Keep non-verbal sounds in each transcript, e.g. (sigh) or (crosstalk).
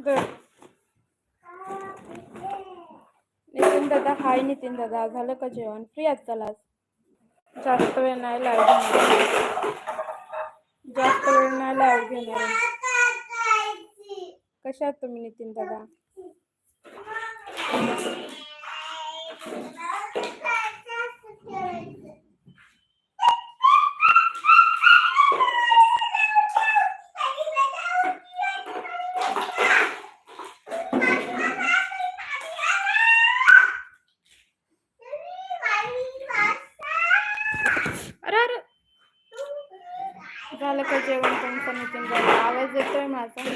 बर. नितीन दादा हाय नितीन दादा. झालं का जेवण? फ्री आहात चला जास्त वेळ नाही लाईव्ह घेणार. जास्त वेळ नाही लाईव्ह घेणार. कशा आहात तुम्ही नितीन दादा? अरे अरे. झालं का जेवण? तुमचं नितीन दादा आवाज येतोय माझा.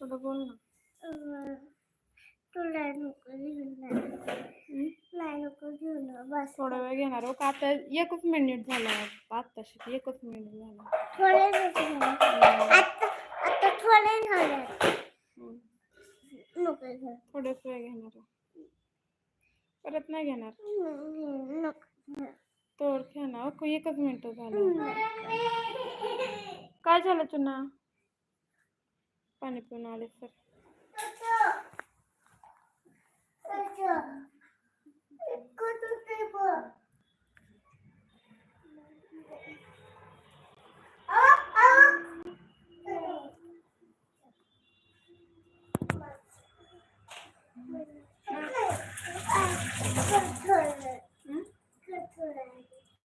थोडं बोल ना. बस. थोडा वेळ घेणार हो का आता एकच मिनिट झाला. आत्ताशी एकच मिनिट झाला. थोडे आता आता थोडे झाले हम्म. नको झाले. थोडंच वेळ घेणार आहे. परत नाही घेणार हम्म, नको तर खेळणार हो, एकच मिनिट झालं काय झालं चुना पाणी पिऊन आले सर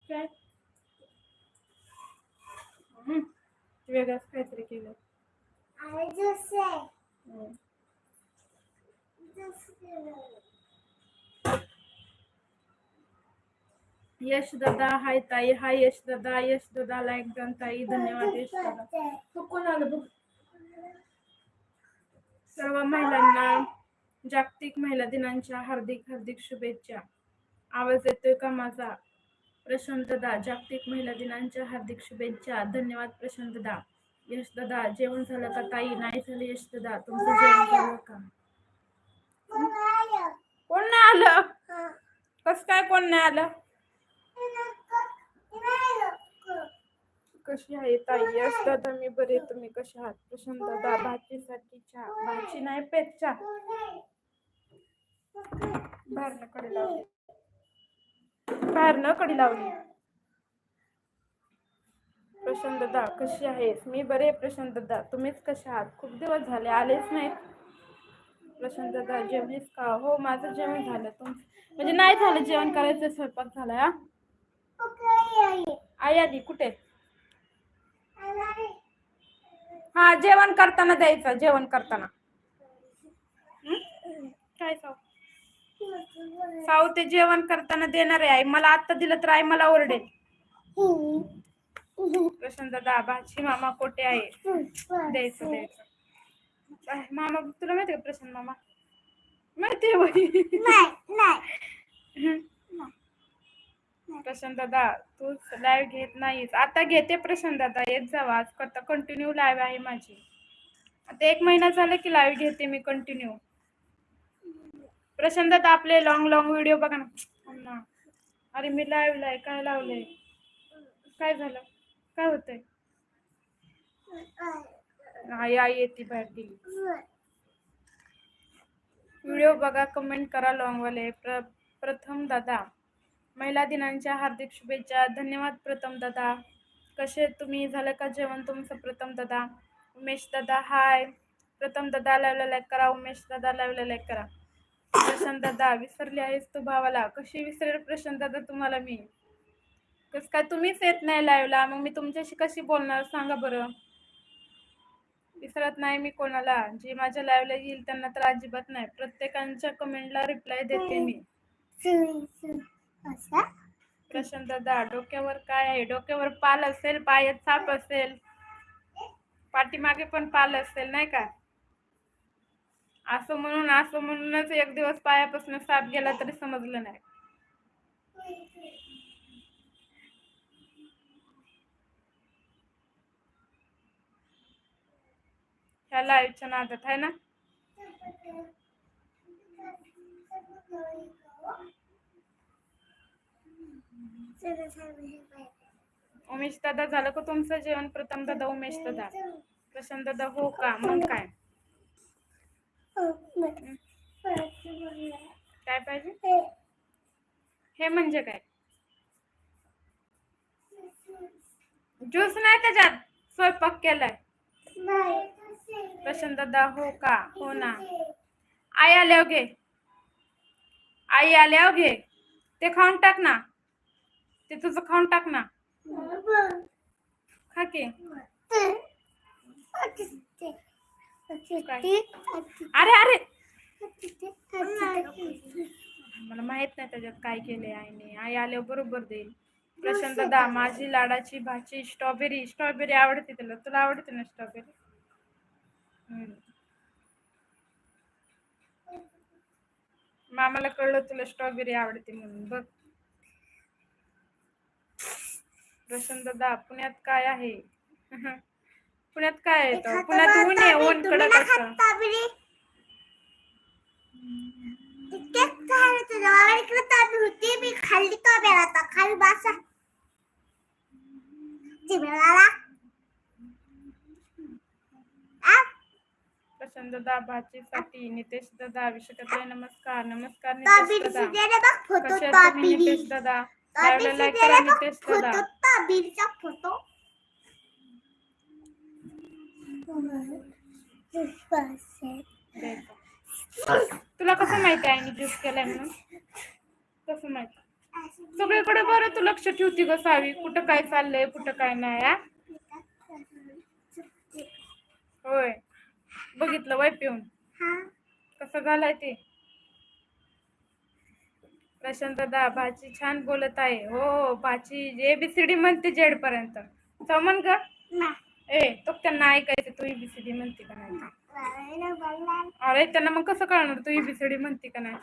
काय हम्म. वेगळंच काहीतरी केलं. यश दादा हाय ताई हाय यश दादा यश दादा लाईक डन ताई धन्यवाद यश दादा. तू बघ? सर्व महिलांना जागतिक महिला दिनांच्या हार्दिक हार्दिक शुभेच्छा. आवाज येतोय का माझा? प्रशांतदा जागतिक महिला दिनांच्या हार्दिक शुभेच्छा. धन्यवाद प्रशांतदा दादा. यश दादा जेवण झालं का ताई? नाही झालं यश दादा. तुमचं जेवण झालं का? कोण नाही आलं? कस काय कोण नाही आलं? कशी आहे ताई? यश दादा मी बरे तुम्ही कशी आहात? प्रशांत दादा भाचीसाठी चहा. भाची नाही पेत चहा. बाहेरनं लावली बाहेरनं कडी लावली. प्रशांत दादा कशी आहेस? मी बरे प्रशांत दादा तुम्हीच कशा आहात? खूप दिवस झाले आलेच नाहीत. प्रशांत दादा जेवणीस का? हो माझं जेवण झालं. तुम म्हणजे नाही झालं जेवण करायचं स्वयंपाक झाला आई आली कुठे? हा जेवण करताना द्यायचं जेवण करताना. काय साव साऊ ते जेवण करताना देणार आहे आई मला आत्ता दिलं तर आई मला ओरडेल प्रशांत दादा भाची मामा कोठे आहे? द्यायचं द्यायचं. मामा तुला माहिती का प्रशांत मामा? माहिती प्रशांत दादा तू लाईव्ह घेत नाहीस. आता घेते प्रशांत दादा येत जावा. आज करता कंटिन्यू लाईव्ह आहे माझी. आता एक महिना झाला की लाईव्ह घेते मी कंटिन्यू प्रशांत आता आपले लॉंग लॉंग व्हिडिओ बघा ना. अरे मी लावलाय आहे काय लावलंय? काय झालं? काय होतंय? आई आई येते बाहेर दिली व्हिडिओ बघा कमेंट करा लॉंगवाले प्र प्रथम दादा महिला दिनांच्या हार्दिक शुभेच्छा. धन्यवाद प्रथम दादा. कसे तुम्ही? झालं का जेवण तुमचं प्रथम दादा? उमेश दादा हाय प्रथम दादा लावला लाईक करा उमेश दादा लावला लाईक करा. प्रशांत दादा विसरली आहेस तू भावाला. कशी विसरेल प्रशांत दादा तुम्हाला मी? कस काय तुम्हीच येत नाही लाईव्हला मग मी तुमच्याशी कशी बोलणार? सांगा बरं. विसरत नाही मी कोणाला. जे माझ्या लाईव्हला येईल त्यांना तर अजिबात नाही. प्रत्येकांच्या कमेंटला रिप्लाय देते मी. प्रशांत दादा डोक्यावर काय आहे? डोक्यावर पाल असेल पायात साप असेल. पाठीमागे पण पाल असेल नाही का? असं म्हणून असं म्हणूनच एक दिवस पायापासून साप गेला तरी समजलं नाही. ह्या लाईव्हच्या नादात आहे ना? उमेश दादा झालं का तुमचं जेवण? प्रथम दादा उमेश दादा. प्रशांत दादा हो का? मग काय? काय पाहिजे? हे. म्हणजे काय? ज्यूस नाही त्याच्यात? स्वयंपाक केलाय. प्रशांत दादा हो का? हो ना. आई आल्यावर घे. आई आल्यावर घे. ते खाऊन टाक ना. ते तुझं खाऊन टाक ना. खा की. अरे अरे. मला माहीत नाही त्याच्यात काय केलंय आईने. आई आल्यावर बरोबर देईल. प्रशांत दादा माझी लाडाची भाची स्ट्रॉबेरी स्ट्रॉबेरी आवडते तुला तुला आवडते ना स्ट्रॉबेरी. मामाला कळलं तुला स्ट्रॉबेरी आवडते म्हणून. बघ. प्रशांत दादा पुण्यात काय आहे? (laughs) पुण्यात काय आहे तो? पुण्यात ऊन आहे ऊन कडक असं मी खाल्ली तो बेला आता खाली बसा चिमणाला. प्रशांत दादा भाचीसाठी नितेश दादा नमस्कार नमस्कार नितेश दादा. नितेश दादा? लाईक करा नितेश फोटो दादा तो बिरीचा फोटो द्यायचा. तुला कसं माहिती आहे मी ज्यूस केलाय म्हणून? कसं माहिती? सगळीकडे बरं तू लक्ष ठेवती ग सावी. कुठं काय चाललंय कुठं काय नाही हा? होय. बघितलं वय पिऊन. कसं झालंय ते? प्रशांत दादा भाची छान बोलत आहे. हो, हो भाची एबीसीडी म्हणते जेड पर्यंत समन ग? ए तो त्यांना ऐकायचं तू एबीसीडी म्हणते का नाही? अरे त्यांना मग कसं कळणार? तू एबीसीडी म्हणते का नाही?